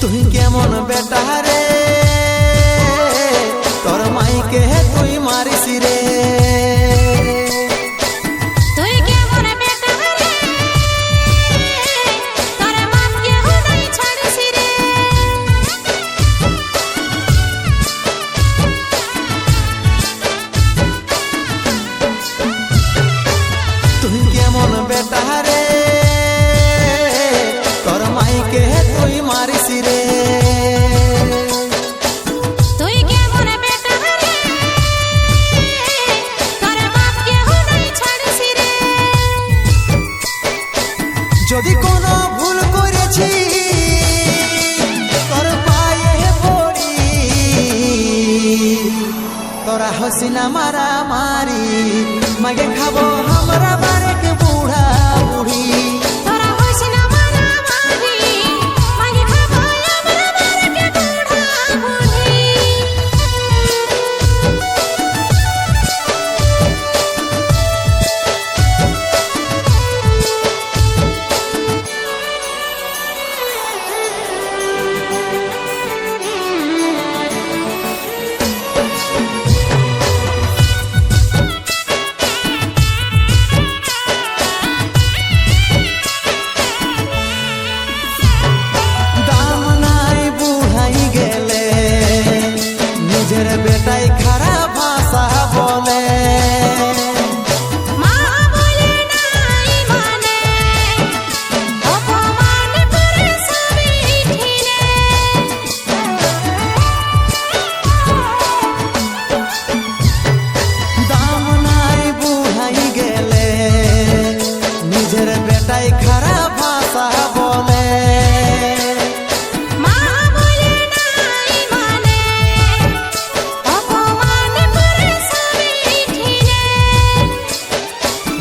তুই কেমন বেটারে? হাসিনা মারামারি মাগে খাব Tere é beta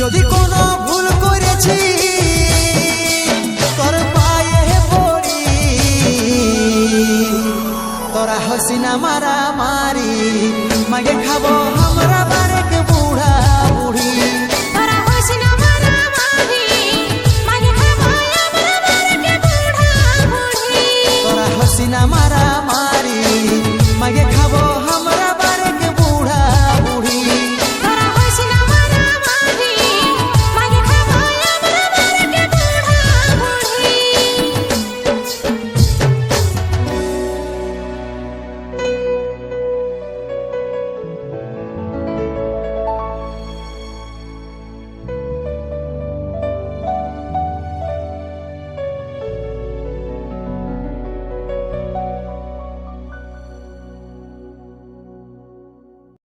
যদি কোনো ভুল করেছি তোর পায়ে পড়ি। তোরা হসিনা মারা মারি মাগে খাব আমরা বারেক বুড়া বুড়ি। তোরা হসিনা মারা মারি মাগে